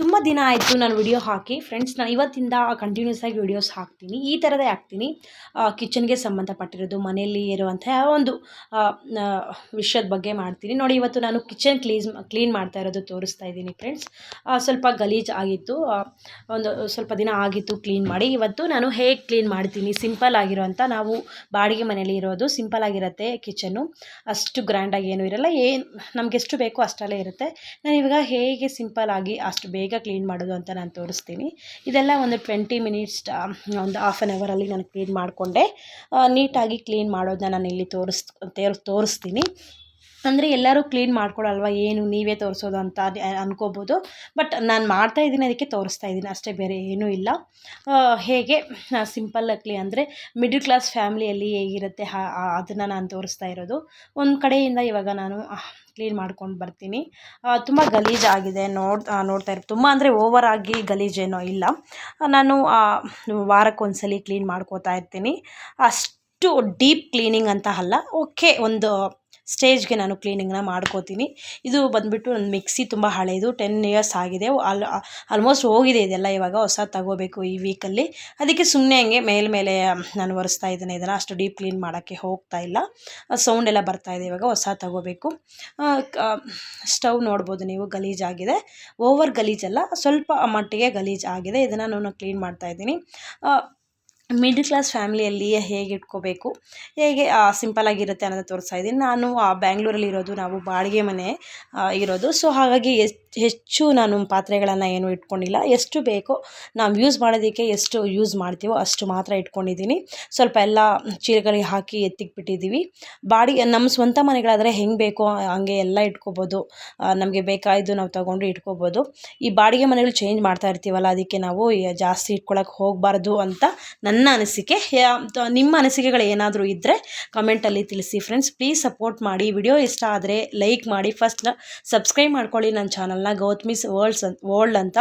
ತುಂಬ ದಿನ ಆಯಿತು ನಾನು ವಿಡಿಯೋ ಹಾಕಿ. ಫ್ರೆಂಡ್ಸ್ ನಾನು ಇವತ್ತಿಂದ ಕಂಟಿನ್ಯೂಸ್ ಆಗಿ ವಿಡಿಯೋಸ್ ಹಾಕ್ತೀನಿ. ಈ ಥರದೇ ಹಾಕ್ತೀನಿ. ಕಿಚನ್ಗೆ ಸಂಬಂಧಪಟ್ಟಿರೋದು, ಮನೆಯಲ್ಲಿ ಇರುವಂಥ ಒಂದು ವಿಷಯದ ಬಗ್ಗೆ ಮಾಡ್ತೀನಿ. ನೋಡಿ, ಇವತ್ತು ನಾನು ಕಿಚನ್ ಕ್ಲೀಸ್ ಕ್ಲೀನ್ ಮಾಡ್ತಾ ಇರೋದು ತೋರಿಸ್ತಾ ಇದ್ದೀನಿ ಫ್ರೆಂಡ್ಸ್ ಸ್ವಲ್ಪ ಗಲೀಜು ಆಗಿತ್ತು. ಒಂದು ಸ್ವಲ್ಪ ದಿನ ಆಗಿತ್ತು ಕ್ಲೀನ್ ಮಾಡಿ. ಇವತ್ತು ನಾನು ಹೇಗೆ ಕ್ಲೀನ್ ಮಾಡ್ತೀನಿ? ಸಿಂಪಲ್ ಆಗಿರೋಂಥ ನಾವು ಬಾಡಿಗೆ ಮನೆಯಲ್ಲಿ ಇರೋದು ಸಿಂಪಲ್ ಆಗಿರುತ್ತೆ ಕಿಚನ್ನು ಅಷ್ಟು ಗ್ರ್ಯಾಂಡಾಗಿ ಏನೂ ಇರಲ್ಲ. ಏನು ನಮಗೆಷ್ಟು ಬೇಕೋ ಅಷ್ಟಲ್ಲೇ ಇರುತ್ತೆ. ನಾನು ಇವಾಗ ಹೇಗೆ ಸಿಂಪಲ್ ಆಗಿ ಅಷ್ಟು ಕ್ಲೀನ್ ಮಾಡೋದು ಅಂತ ನಾನು ತೋರಿಸ್ತೀನಿ. ಇದೆಲ್ಲ ಒಂದು ಟ್ವೆಂಟಿ ಮಿನಿಟ್ಸ್ ಒಂದು ಹಾಫ್ ಆನ್ ಅವರಲ್ಲಿ ನಾನು ಕ್ಲೀನ್ ಮಾಡಿಕೊಂಡೆ. ನೀಟಾಗಿ ಕ್ಲೀನ್ ಮಾಡೋದನ್ನ ನಾನು ಇಲ್ಲಿ ತೋರಿಸ್, ತೇರ್, ತೋರಿಸ್ತೀನಿ. ಅಂದರೆ ಎಲ್ಲರೂ ಕ್ಲೀನ್ ಮಾಡ್ಕೊಳಲ್ವ? ಏನು? ನೀವೇ ತೋರಿಸೋದು ಅಂತ ಅಂದ್ಕೋಬೋದು ಬಟ್ ನಾನು ಮಾಡ್ತಾ ಇದ್ದೀನಿ, ಅದಕ್ಕೆ ತೋರಿಸ್ತಾ ಇದ್ದೀನಿ. ಅಷ್ಟೇ ಬೇರೆ ಏನೂ ಇಲ್ಲ. ಹೇಗೆ? ಸಿಂಪಲ್ ಕ್ಲೀ ಅಂದರೆ ಮಿಡ್ಲ್ ಕ್ಲಾಸ್ ಫ್ಯಾಮಿಲಿಯಲ್ಲಿ ಹೇಗಿರುತ್ತೆ ಅದನ್ನು ನಾನು ತೋರಿಸ್ತಾ ಇರೋದು. ಒಂದು ಕಡೆಯಿಂದ ಇವಾಗ ನಾನು ಕ್ಲೀನ್ ಮಾಡ್ಕೊಂಡು ಬರ್ತೀನಿ. ತುಂಬ ಗಲೀಜಾಗಿದೆ ನೋಡ್ ನೋಡ್ತಾ ಇರೋ, ತುಂಬ ಅಂದರೆ ಓವರ್ ಆಗಿ ಗಲೀಜೇನೋ ಇಲ್ಲ. ನಾನು ವಾರಕ್ಕೊಂದ್ಸಲಿ ಕ್ಲೀನ್ ಮಾಡ್ಕೋತಾ ಇರ್ತೀನಿ. ಅಷ್ಟು ಡೀಪ್ ಕ್ಲೀನಿಂಗ್ ಅಂತ ಅಲ್ಲ. ಓಕೆ, ಒಂದು ಸ್ಟೇಜ್ಗೆ ನಾನು ಕ್ಲೀನಿಂಗ್ನ ಮಾಡ್ಕೋತೀನಿ. ಇದು ಬಂದುಬಿಟ್ಟು ನನ್ನ ಮಿಕ್ಸಿ ತುಂಬ ಹಳೆಯದು ಟೆನ್ ಇಯರ್ಸ್ ಆಗಿದೆ. ಆಲ್ ಆಲ್ಮೋಸ್ಟ್ ಹೋಗಿದೆ ಇದೆಲ್ಲ ಇವಾಗ ಹೊಸ ತಗೋಬೇಕು ಈ ವೀಕಲ್ಲಿ. ಅದಕ್ಕೆ ಸುಮ್ಮನೆ ಹಂಗೆ ಮೇಲ್ಮೇಲೆ ಮೇಲೆ ನಾನು ಒರೆಸ್ತಾ ಇದ್ದೇನೆ. ಇದನ್ನು ಅಷ್ಟು ಡೀಪ್ ಕ್ಲೀನ್ ಮಾಡೋಕ್ಕೆ ಹೋಗ್ತಾ ಇಲ್ಲ. ಸೌಂಡ್ ಎಲ್ಲ ಬರ್ತಾ ಇದೆ ಇವಾಗ, ಹೊಸ ತಗೋಬೇಕು. ಸ್ಟವ್ ನೋಡ್ಬೋದು ನೀವು ಗಲೀಜಾಗಿದೆ ಓವರ್ ಗಲೀಜಲ್ಲ, ಸ್ವಲ್ಪ ಮಟ್ಟಿಗೆ ಗಲೀಜು ಆಗಿದೆ. ಇದನ್ನು ನಾನು ಕ್ಲೀನ್ ಮಾಡ್ತಾ ಇದ್ದೀನಿ. ಮಿಡ್ಲ್ ಕ್ಲಾಸ್ ಫ್ಯಾಮ್ಲಿಯಲ್ಲಿ ಹೇಗೆ ಇಟ್ಕೋಬೇಕು? ಹೇಗೆ ಸಿಂಪಲಾಗಿರುತ್ತೆ ಅನ್ನೋದು ತೋರಿಸ್ತಾ ಇದ್ದೀನಿ. ನಾನು ಬ್ಯಾಂಗ್ಳೂರಲ್ಲಿ ಇರೋದು, ನಾವು ಬಾಡಿಗೆ ಮನೆ ಇರೋದು. ಸೊ ಹಾಗಾಗಿ ಹೆಚ್ಚು ನಾನು ಪಾತ್ರೆಗಳನ್ನು ಏನು ಇಟ್ಕೊಂಡಿಲ್ಲ. ಎಷ್ಟು ಬೇಕೋ, ನಾವು ಯೂಸ್ ಮಾಡೋದಕ್ಕೆ ಎಷ್ಟು ಯೂಸ್ ಮಾಡ್ತೀವೋ ಅಷ್ಟು ಮಾತ್ರ ಇಟ್ಕೊಂಡಿದ್ದೀನಿ. ಸ್ವಲ್ಪ ಎಲ್ಲ ಚೀಲಗಳಿಗೆ ಹಾಕಿ ಎತ್ತಿಕ್ಬಿಟ್ಟಿದ್ದೀವಿ. ಬಾಡಿಗೆ ನಮ್ಮ ಸ್ವಂತ ಮನೆಗಳಾದರೆ ಹೆಂಗೆ ಬೇಕೋ, ಹಂಗೆ ಎಲ್ಲ ಇಟ್ಕೋಬೋದು. ನಮಗೆ ಬೇಕಾಯಿದ್ದು ನಾವು ತೊಗೊಂಡು ಇಟ್ಕೋಬೋದು. ಈ ಬಾಡಿಗೆ ಮನೆಗಳು ಚೇಂಜ್ ಮಾಡ್ತಾ ಇರ್ತೀವಲ್ಲ, ಅದಕ್ಕೆ ನಾವು ಜಾಸ್ತಿ ಇಟ್ಕೊಳಕ್ಕೆ ಹೋಗಬಾರ್ದು ಅಂತ ನನ್ನ ಅನಿಸಿಕೆ ಯಾ- ನಿಮ್ಮ ಅನಿಸಿಕೆಗಳು ಏನಾದರೂ ಇದ್ದರೆ ಕಮೆಂಟಲ್ಲಿ ತಿಳಿಸಿ ಫ್ರೆಂಡ್ಸ್. ಪ್ಲೀಸ್ ಸಪೋರ್ಟ್ ಮಾಡಿ. ವಿಡಿಯೋ ಇಷ್ಟ ಆದರೆ ಲೈಕ್ ಮಾಡಿ. ಫಸ್ಟ್ ಸಬ್ಸ್ಕ್ರೈಬ್ ಮಾಡ್ಕೊಳ್ಳಿ ನನ್ನ ಚಾನಲ್ನ, ಗೌತಮಿಸ್ ವರ್ಲ್ಡ್ಸ್ ವರ್ಲ್ಡ್ ಅಂತ.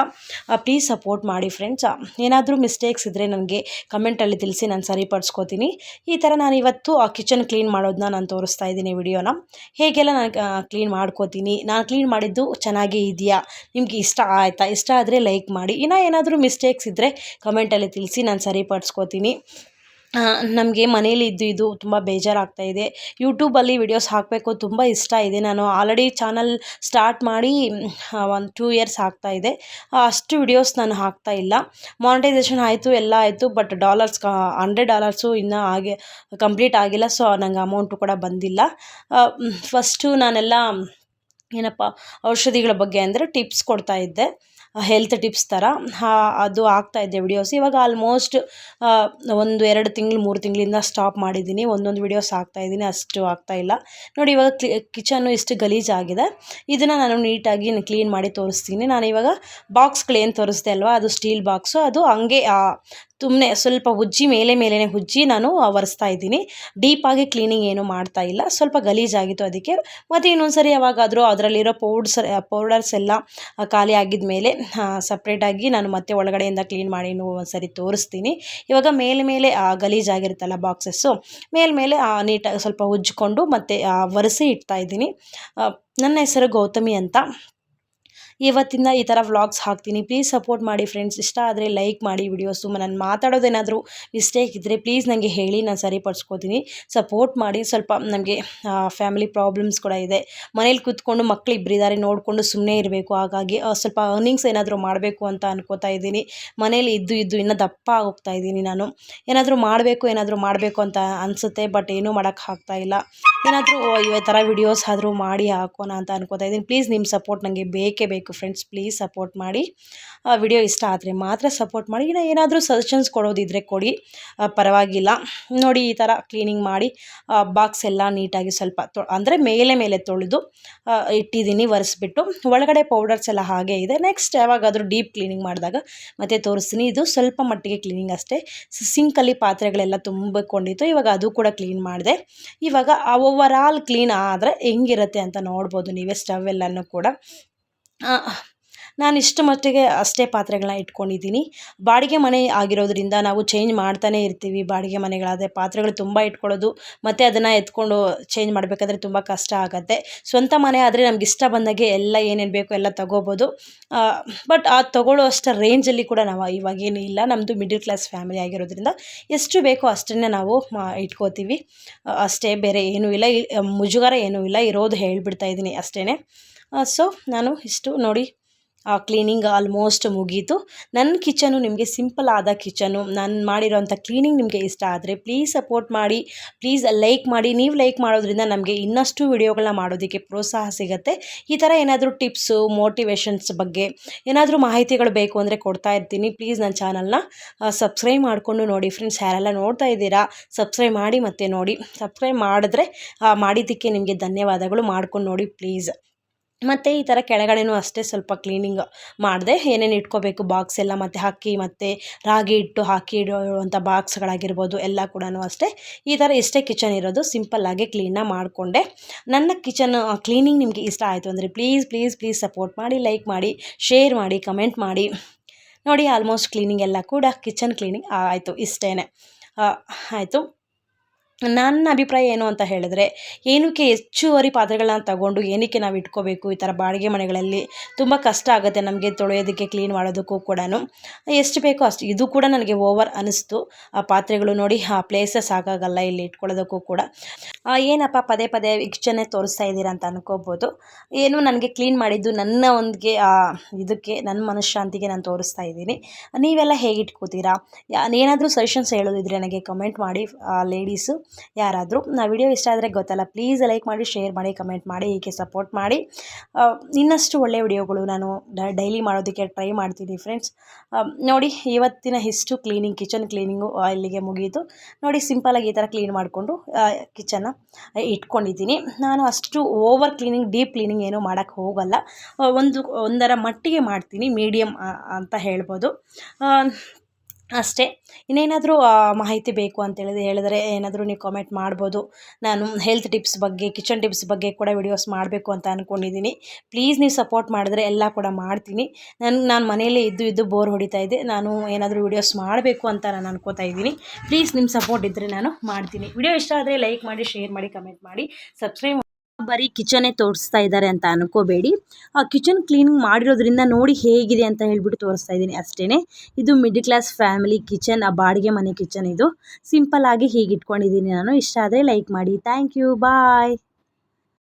ಪ್ಲೀಸ್ ಸಪೋರ್ಟ್ ಮಾಡಿ ಫ್ರೆಂಡ್ಸ್. ಏನಾದರೂ ಮಿಸ್ಟೇಕ್ಸ್ ಇದ್ದರೆ ನನಗೆ ಕಮೆಂಟಲ್ಲಿ ತಿಳಿಸಿ, ನಾನು ಸರಿಪಡಿಸ್ಕೋತೀನಿ. ಈ ಥರ ನಾನು ಇವತ್ತು, ಆ, ಕಿಚನ್ ಕ್ಲೀನ್ ಮಾಡೋದನ್ನ ನಾನು ತೋರಿಸ್ತಾ ಇದ್ದೀನಿ ವಿಡಿಯೋನ. ಹೇಗೆಲ್ಲ ನಾನು ಕ್ಲೀನ್ ಮಾಡ್ಕೋತೀನಿ? ನಾನು ಕ್ಲೀನ್ ಮಾಡಿದ್ದು ಚೆನ್ನಾಗೇ ಇದೆಯಾ? ನಿಮ್ಗೆ ಇಷ್ಟ ಆಯಿತಾ? ಇಷ್ಟ ಆದರೆ ಲೈಕ್ ಮಾಡಿ. ಇನ್ನೂ ಏನಾದರೂ ಮಿಸ್ಟೇಕ್ಸ್ ಇದ್ದರೆ ಕಮೆಂಟಲ್ಲಿ ತಿಳಿಸಿ, ನಾನು ಸರಿಪಡಿಸ್ಕೋತೀನಿ. ನಮಗೆ ಮನೇಲಿ ಇದ್ದು ಇದು ತುಂಬ ಬೇಜಾರಾಗ್ತಾ ಇದೆ. ಯೂಟ್ಯೂಬಲ್ಲಿ ವಿಡಿಯೋಸ್ ಹಾಕಬೇಕು ತುಂಬ ಇಷ್ಟ ಇದೆ. ನಾನು ಆಲ್ರೆಡಿ ಚಾನಲ್ ಸ್ಟಾರ್ಟ್ ಮಾಡಿ ಒಂದು ಟೂ ಇಯರ್ಸ್ ಆಗ್ತಾ ಇದೆ. ಅಷ್ಟು ವಿಡಿಯೋಸ್ ನಾನು ಹಾಕ್ತಾ ಇಲ್ಲ. ಮಾನಿಟೈಸೇಷನ್ ಆಯಿತು, ಎಲ್ಲ ಆಯಿತು ಬಟ್ ಡಾಲರ್ಸ್ ಹಂಡ್ರೆಡ್ ಡಾಲರ್ಸು ಇನ್ನೂ ಹಾಗೆ ಕಂಪ್ಲೀಟ್ ಆಗಿಲ್ಲ ಸೊ ನಂಗೆ ಅಮೌಂಟು ಕೂಡ ಬಂದಿಲ್ಲ. ಫಸ್ಟು ನಾನೆಲ್ಲ, ಏನಪ್ಪ, ಔಷಧಿಗಳ ಬಗ್ಗೆ ಅಂದರೆ ಟಿಪ್ಸ್ ಕೊಡ್ತಾ ಇದ್ದೆ. ಹೆಲ್ತ್ ಟಿಪ್ಸ್ ಥರ ಅದು ಅದು ಇದೆ ವಿಡಿಯೋಸ್ ಇವಾಗ ಆಲ್ಮೋಸ್ಟ್ ಒಂದು ಎರಡು ತಿಂಗಳು, ಮೂರು ತಿಂಗಳಿಂದ ಸ್ಟಾಪ್ ಮಾಡಿದ್ದೀನಿ. ಒಂದೊಂದು ವಿಡಿಯೋಸ್ ಹಾಕ್ತಾಯಿದ್ದೀನಿ ಅಷ್ಟು ಆಗ್ತಾ ಇಲ್ಲ. ನೋಡಿ, ಇವಾಗ ಕಿಚನ್ನು ಇಷ್ಟು ಗಲೀಜಾಗಿದೆ ಇದನ್ನು ನಾನು ನೀಟಾಗಿ ಕ್ಲೀನ್ ಮಾಡಿ ತೋರಿಸ್ತೀನಿ. ನಾನು ಇವಾಗ ಬಾಕ್ಸ್ಗಳೇನು ತೋರಿಸ್ದೆ ಅಲ್ವಾ? ಅದು ಸ್ಟೀಲ್ ಬಾಕ್ಸು ಅದು ಹಂಗೆ ಸುಮ್ಮನೆ ಸ್ವಲ್ಪ ಉಜ್ಜಿ ಮೇಲೆ ಮೇಲೇ ಉಜ್ಜಿ ನಾನು ಒರೆಸ್ತಾ ಇದ್ದೀನಿ. ಡೀಪಾಗಿ ಕ್ಲೀನಿಂಗ್ ಏನು ಮಾಡ್ತಾ ಇಲ್ಲ. ಸ್ವಲ್ಪ ಗಲೀಜಾಗಿತ್ತು ಅದಕ್ಕೆ. ಮತ್ತು ಇನ್ನೊಂದು ಸರಿ ಯಾವಾಗಾದರೂ ಅದರಲ್ಲಿರೋ ಪೌಡ್ಸ್ ಪೌಡರ್ಸ್ ಎಲ್ಲ ಖಾಲಿ ಆಗಿದ ಮೇಲೆ ಸಪ್ರೇಟಾಗಿ ನಾನು ಮತ್ತೆ ಒಳಗಡೆಯಿಂದ ಕ್ಲೀನ್ ಮಾಡಿ ಒಂದು ಸರಿ ತೋರಿಸ್ತೀನಿ. ಇವಾಗ ಮೇಲೆ ಮೇಲೆ ಗಲೀಜಾಗಿರುತ್ತಲ್ಲ ಬಾಕ್ಸಸ್ಸು. ಮೇಲ್ಮೇಲೆ ನೀಟಾಗಿ ಸ್ವಲ್ಪ ಉಜ್ಜಿಕೊಂಡು ಮತ್ತು ಒರೆಸಿ ಇಡ್ತಾ ಇದ್ದೀನಿ. ನನ್ನ ಹೆಸರು ಗೌತಮಿ ಅಂತ. ಇವತ್ತಿಂದ ಈ ಥರ ವ್ಲಾಗ್ಸ್ ಹಾಕ್ತೀನಿ. ಪ್ಲೀಸ್ ಸಪೋರ್ಟ್ ಮಾಡಿ ಫ್ರೆಂಡ್ಸ್. ಇಷ್ಟ ಆದರೆ ಲೈಕ್ ಮಾಡಿ ವಿಡಿಯೋಸು. ನಾನು ಮಾತಾಡೋದೇನಾದರೂ ಮಿಸ್ಟೇಕ್ ಇದ್ದರೆ ಪ್ಲೀಸ್ ನನಗೆ ಹೇಳಿ, ನಾನು ಸರಿಪಡಿಸ್ಕೋತೀನಿ. ಸಪೋರ್ಟ್ ಮಾಡಿ. ಸ್ವಲ್ಪ ನಮಗೆ ಫ್ಯಾಮಿಲಿ ಪ್ರಾಬ್ಲಮ್ಸ್ ಕೂಡ ಇದೆ. ಮನೇಲಿ ಕೂತ್ಕೊಂಡು ಮಕ್ಳು ಇಬ್ಬರಿದ್ದಾರೆ ನೋಡಿಕೊಂಡು ಸುಮ್ಮನೆ ಇರಬೇಕು. ಹಾಗಾಗಿ ಸ್ವಲ್ಪ ಅರ್ನಿಂಗ್ಸ್ ಏನಾದರೂ ಮಾಡಬೇಕು ಅಂತ ಅನ್ಕೋತಾ ಇದ್ದೀನಿ. ಮನೇಲಿ ಇದ್ದು ಇದ್ದು ಇನ್ನೂ ದಪ್ಪ ಹೋಗ್ತಾ ಇದ್ದೀನಿ ನಾನು. ಏನಾದರೂ ಮಾಡಬೇಕು ಏನಾದರೂ ಮಾಡಬೇಕು ಅಂತ ಅನಿಸುತ್ತೆ, ಬಟ್ ಏನೂ ಮಾಡೋಕ್ಕೆ ಇಲ್ಲ. ಏನಾದರೂ ಈ ಥರ ವಿಡಿಯೋಸ್ ಆದರೂ ಮಾಡಿ ಹಾಕೋಣ ಅಂತ ಅನ್ಕೋತಾ ಇದ್ದೀನಿ. ಪ್ಲೀಸ್ ನಿಮ್ಮ ಸಪೋರ್ಟ್ ನನಗೆ ಬೇಕೇ ಬೇಕು. ಫ್ರೆಂಡ್ಸ್ ಪ್ಲೀಸ್ ಸಪೋರ್ಟ್ ಮಾಡಿ. ವಿಡಿಯೋ ಇಷ್ಟ ಆದರೆ ಮಾತ್ರ ಸಪೋರ್ಟ್ ಮಾಡಿ. ಇನ್ನು ಏನಾದರೂ ಸಜೆಷನ್ಸ್ ಕೊಡೋದಿದ್ದರೆ ಕೊಡಿ. ಪರವಾಗಿಲ್ಲ. ನೋಡಿ, ಈ ಥರ ಕ್ಲೀನಿಂಗ್ ಮಾಡಿ. ಬಾಕ್ಸ್ ಎಲ್ಲ ನೀಟಾಗಿ ಸ್ವಲ್ಪ ತೊ ಅಂದರೆ ಮೇಲೆ ಮೇಲೆ ತೊಳೆದು ಇಟ್ಟಿದ್ದೀನಿ, ಒರೆಸ್ಬಿಟ್ಟು. ಒಳಗಡೆ ಪೌಡರ್ಸ್ ಎಲ್ಲ ಹಾಗೆ ಇದೆ. ನೆಕ್ಸ್ಟ್ ಯಾವಾಗಾದರೂ ಡೀಪ್ ಕ್ಲೀನಿಂಗ್ ಮಾಡಿದಾಗ ಮತ್ತೆ ತೋರಿಸ್ತೀನಿ. ಇದು ಸ್ವಲ್ಪ ಮಟ್ಟಿಗೆ ಕ್ಲೀನಿಂಗ್ ಅಷ್ಟೇ. ಸಿಂಕಲ್ಲಿ ಪಾತ್ರೆಗಳೆಲ್ಲ ತುಂಬಿಕೊಂಡಿತ್ತು. ಇವಾಗ ಅದು ಕೂಡ ಕ್ಲೀನ್ ಮಾಡಿದೆ. ಇವಾಗ ಓವರ್ ಆಲ್ ಕ್ಲೀನ್ ಆದರೆ ಹೆಂಗಿರುತ್ತೆ ಅಂತ ನೋಡ್ಬೋದು ನೀವೇ ಸ್ಟವ್ ಎಲ್ಲನೂ ಕೂಡ. ನಾನು ಇಷ್ಟು ಮಟ್ಟಿಗೆ ಅಷ್ಟೇ ಪಾತ್ರೆಗಳನ್ನ ಇಟ್ಕೊಂಡಿದ್ದೀನಿ. ಬಾಡಿಗೆ ಮನೆ ಆಗಿರೋದ್ರಿಂದ ನಾವು ಚೇಂಜ್ ಮಾಡ್ತಾನೆ ಇರ್ತೀವಿ. ಬಾಡಿಗೆ ಮನೆಗಳಾದರೆ ಪಾತ್ರೆಗಳು ತುಂಬ ಇಟ್ಕೊಳ್ಳೋದು, ಮತ್ತು ಅದನ್ನು ಎತ್ಕೊಂಡು ಚೇಂಜ್ ಮಾಡಬೇಕಾದ್ರೆ ತುಂಬ ಕಷ್ಟ ಆಗುತ್ತೆ. ಸ್ವಂತ ಮನೆ ಆದರೆ ನಮ್ಗೆ ಇಷ್ಟ ಬಂದಾಗೆ ಎಲ್ಲ ಏನೇನು ಬೇಕೋ ಎಲ್ಲ ತಗೋಬೋದು. ಬಟ್ ಆ ತೊಗೊಳ್ಳೋ ಅಷ್ಟು ರೇಂಜಲ್ಲಿ ಕೂಡ ನಾವು ಇವಾಗೇನು ಇಲ್ಲ. ನಮ್ಮದು ಮಿಡಿಲ್ ಕ್ಲಾಸ್ ಫ್ಯಾಮಿಲಿ ಆಗಿರೋದ್ರಿಂದ ಎಷ್ಟು ಬೇಕೋ ಅಷ್ಟನ್ನೇ ನಾವು ಇಟ್ಕೋತೀವಿ. ಅಷ್ಟೇ ಬೇರೆ ಏನೂ ಇಲ್ಲ. ಮುಜುಗರ ಏನೂ ಇಲ್ಲ. ಇರೋದು ಹೇಳಿಬಿಡ್ತಾ ಇದ್ದೀನಿ ಅಷ್ಟೇ ಸೊ ನಾನು ಇಷ್ಟು ನೋಡಿ ಕ್ಲೀನಿಂಗ್ ಆಲ್ಮೋಸ್ಟ್ ಮುಗೀತು. ನನ್ನ ಕಿಚನು ನಿಮಗೆ ಸಿಂಪಲ್ ಆದ ಕಿಚನು ನಾನು ಮಾಡಿರೋಂಥ ಕ್ಲೀನಿಂಗ್ ನಿಮಗೆ ಇಷ್ಟ ಆದರೆ ಪ್ಲೀಸ್ ಸಪೋರ್ಟ್ ಮಾಡಿ ಪ್ಲೀಸ್ ಲೈಕ್ ಮಾಡಿ, ನೀವು ಲೈಕ್ ಮಾಡೋದ್ರಿಂದ ನಮಗೆ ಇನ್ನಷ್ಟು ವಿಡಿಯೋಗಳನ್ನ ಮಾಡೋದಕ್ಕೆ ಪ್ರೋತ್ಸಾಹ ಸಿಗುತ್ತೆ. ಈ ಥರ ಏನಾದರೂ ಟಿಪ್ಸು ಮೋಟಿವೇಶನ್ಸ್ ಬಗ್ಗೆ ಏನಾದರೂ ಮಾಹಿತಿಗಳು ಬೇಕು ಅಂದರೆ ಕೊಡ್ತಾ ಇರ್ತೀನಿ. ಪ್ಲೀಸ್ ನನ್ನ ಚಾನಲ್ನ ಸಬ್ಸ್ಕ್ರೈಬ್ ಮಾಡಿಕೊಂಡು ನೋಡಿ ಫ್ರೆಂಡ್ಸ್ ಯಾರೆಲ್ಲ ನೋಡ್ತಾ ಇದ್ದೀರಾ ಸಬ್ಸ್ಕ್ರೈಬ್ ಮಾಡಿ ಮತ್ತೆ ನೋಡಿ. ಸಬ್ಸ್ಕ್ರೈಬ್ ಮಾಡಿದ್ರೆ ಮಾಡಿದ್ದಕ್ಕೆ ನಿಮಗೆ ಧನ್ಯವಾದಗಳು. ಮಾಡ್ಕೊಂಡು ನೋಡಿ ಪ್ಲೀಸ್ ಮತ್ತು ಈ ಥರ ಕೆಳಗಡೆನೂ ಅಷ್ಟೇ ಸ್ವಲ್ಪ ಕ್ಲೀನಿಂಗ್ ಮಾಡಿದೆ ಏನೇನು ಇಟ್ಕೋಬೇಕು ಬಾಕ್ಸ್ ಎಲ್ಲ ಮತ್ತು ಹಾಕಿ ಮತ್ತು ರಾಗಿ ಇಟ್ಟು ಹಾಕಿ ಇಡುವಂಥ ಬಾಕ್ಸ್ಗಳಾಗಿರ್ಬೋದು ಎಲ್ಲ ಕೂಡ ಅಷ್ಟೇ. ಈ ಥರ ಇಷ್ಟೇ ಕಿಚನ್ ಇರೋದು ಸಿಂಪಲ್ಲಾಗಿ ಕ್ಲೀನಾಗಿ ಮಾಡಿಕೊಂಡೆ. ನನ್ನ ಕಿಚನ್ ಕ್ಲೀನಿಂಗ್ ನಿಮಗೆ ಇಷ್ಟ ಆಯಿತು ಅಂದರೆ ಪ್ಲೀಸ್ ಪ್ಲೀಸ್ ಪ್ಲೀಸ್ ಸಪೋರ್ಟ್ ಮಾಡಿ ಲೈಕ್ ಮಾಡಿ ಶೇರ್ ಮಾಡಿ ಕಮೆಂಟ್ ಮಾಡಿ. ನೋಡಿ ಆಲ್ಮೋಸ್ಟ್ ಕ್ಲೀನಿಂಗ್ ಎಲ್ಲ ಕೂಡ ಕಿಚನ್ ಕ್ಲೀನಿಂಗ್ ಆಯಿತು ಇಷ್ಟೇ ಆಯಿತು. ನನ್ನ ಅಭಿಪ್ರಾಯ ಏನು ಅಂತ ಹೇಳಿದ್ರೆ, ಏನಕ್ಕೆ ಹೆಚ್ಚುವರಿ ಪಾತ್ರೆಗಳನ್ನ ತಗೊಂಡು ಏನಕ್ಕೆ ನಾವು ಇಟ್ಕೋಬೇಕು? ಈ ಥರ ಬಾಡಿಗೆ ಮನೆಗಳಲ್ಲಿ ತುಂಬ ಕಷ್ಟ ಆಗುತ್ತೆ ನಮಗೆ ತೊಳೆಯೋದಕ್ಕೆ ಕ್ಲೀನ್ ಮಾಡೋದಕ್ಕೂ ಕೂಡ ಎಷ್ಟು ಬೇಕೋ ಅಷ್ಟು, ಇದು ಕೂಡ ನನಗೆ ಓವರ್ ಅನ್ನಿಸ್ತು ಆ ಪಾತ್ರೆಗಳು ನೋಡಿ, ಆ ಪ್ಲೇಸಸ್ ಆಗಾಗಲ್ಲ ಇಲ್ಲಿ ಇಟ್ಕೊಳ್ಳೋದಕ್ಕೂ ಕೂಡ. ಏನಪ್ಪ ಪದೇ ಪದೇ ಕಿಚನ್ನೇ ತೋರಿಸ್ತಾ ಇದ್ದೀರಾ ಅಂತ ಅನ್ಕೋಬೋದು. ಏನು ನನಗೆ ಕ್ಲೀನ್ ಮಾಡಿದ್ದು ನನ್ನ ಒಂದಿಗೆ ಇದಕ್ಕೆ ನನ್ನ ಮನಃಶಾಂತಿಗೆ ನಾನು ತೋರಿಸ್ತಾ ಇದ್ದೀನಿ. ನೀವೆಲ್ಲ ಹೇಗೆ ಇಟ್ಕೋತೀರಾ ಏನಾದರೂ ಸಜೆಷನ್ಸ್ ಹೇಳೋದಿದ್ರೆ ನನಗೆ ಕಮೆಂಟ್ ಮಾಡಿ ಲೇಡೀಸು ಯಾರಾದರೂ ನಾ ವಿಡಿಯೋ ಇಷ್ಟ ಆದರೆ ಗೊತ್ತಲ್ಲ ಪ್ಲೀಸ್ ಲೈಕ್ ಮಾಡಿ ಶೇರ್ ಮಾಡಿ ಕಮೆಂಟ್ ಮಾಡಿ, ಹೀಗೆ ಸಪೋರ್ಟ್ ಮಾಡಿ. ಇನ್ನಷ್ಟು ಒಳ್ಳೆಯ ವಿಡಿಯೋಗಳು ನಾನು ಡೈಲಿ ಮಾಡೋದಕ್ಕೆ ಟ್ರೈ ಮಾಡ್ತೀನಿ ಫ್ರೆಂಡ್ಸ್ ನೋಡಿ ಇವತ್ತಿನ ಇಷ್ಟು ಕ್ಲೀನಿಂಗ್ ಕಿಚನ್ ಕ್ಲೀನಿಂಗು ಇಲ್ಲಿಗೆ ಮುಗಿಯಿತು ನೋಡಿ ಸಿಂಪಲಾಗಿ ಈ ಥರ ಕ್ಲೀನ್ ಮಾಡಿಕೊಂಡು ಕಿಚನ್ನ ಇಟ್ಕೊಂಡಿದ್ದೀನಿ. ನಾನು ಅಷ್ಟು ಓವರ್ ಕ್ಲೀನಿಂಗ್ ಡೀಪ್ ಕ್ಲೀನಿಂಗ್ ಏನೂ ಮಾಡೋಕ್ಕೆ ಹೋಗಲ್ಲ. ಒಂದು, ಒಂದರ ಮಟ್ಟಿಗೆ ಮಾಡ್ತೀನಿ ಮೀಡಿಯಮ್ ಅಂತ ಹೇಳ್ಬೋದು. ಅಷ್ಟೇ. ಇನ್ನೇನಾದರೂ ಮಾಹಿತಿ ಬೇಕು ಅಂತೇಳಿದ್ರೆ ಹೇಳಿದ್ರೆ ಏನಾದರೂ ನೀವು ಕಾಮೆಂಟ್ ಮಾಡ್ಬೋದು. ನಾನು ಹೆಲ್ತ್ ಟಿಪ್ಸ್ ಬಗ್ಗೆ ಕಿಚನ್ ಟಿಪ್ಸ್ ಬಗ್ಗೆ ಕೂಡ ವಿಡಿಯೋಸ್ ಮಾಡಬೇಕು ಅಂತ ಅಂದ್ಕೊಂಡಿದ್ದೀನಿ ಪ್ಲೀಸ್ ನೀವು ಸಪೋರ್ಟ್ ಮಾಡಿದ್ರೆ ಎಲ್ಲ ಕೂಡ ಮಾಡ್ತೀನಿ. ನಾನು ನಾನು ಮನೆಯಲ್ಲೇ ಇದ್ದು ಇದ್ದು ಬೋರ್ ಹೊಡಿತಾ ಇದ್ದೆ ನಾನು ಏನಾದರೂ ವಿಡಿಯೋಸ್ ಮಾಡಬೇಕು ಅಂತ ನಾನು ಅನ್ಕೋತಾ ಇದ್ದೀನಿ. ಪ್ಲೀಸ್ ನಿಮ್ಮ ಸಪೋರ್ಟ್ ಇದ್ದರೆ ನಾನು ಮಾಡ್ತೀನಿ. ವಿಡಿಯೋ ಇಷ್ಟ ಆದರೆ ಲೈಕ್ ಮಾಡಿ ಶೇರ್ ಮಾಡಿ ಕಮೆಂಟ್ ಮಾಡಿ. ಸಬ್ಸ್ಕ್ರೈಬ್ ಬರೀ ಕಿಚನೇ ತೋರಿಸ್ತಾ ಇದ್ದಾರೆ ಅಂತ ಅನ್ಕೋಬೇಡಿ. ಆ ಕಿಚನ್ ಕ್ಲೀನಿಂಗ್ ಮಾಡಿರೋದ್ರಿಂದ ನೋಡಿ ಹೇಗಿದೆ ಅಂತ ಹೇಳ್ಬಿಟ್ಟು ತೋರಿಸ್ತಾ ಇದ್ದೀನಿ ಅಷ್ಟೇ ಇದು ಮಿಡ್ಲ್ ಕ್ಲಾಸ್ ಫ್ಯಾಮಿಲಿ ಕಿಚನ್, ಆ ಬಾಡಿಗೆ ಮನೆ ಕಿಚನ್ ಇದು. ಸಿಂಪಲ್ ಆಗಿ ಹೀಗೆ ಇಟ್ಕೊಂಡಿದ್ದೀನಿ ನಾನು. ಇಷ್ಟ ಆದರೆ ಲೈಕ್ ಮಾಡಿ. Thank you. ಬಾಯ್.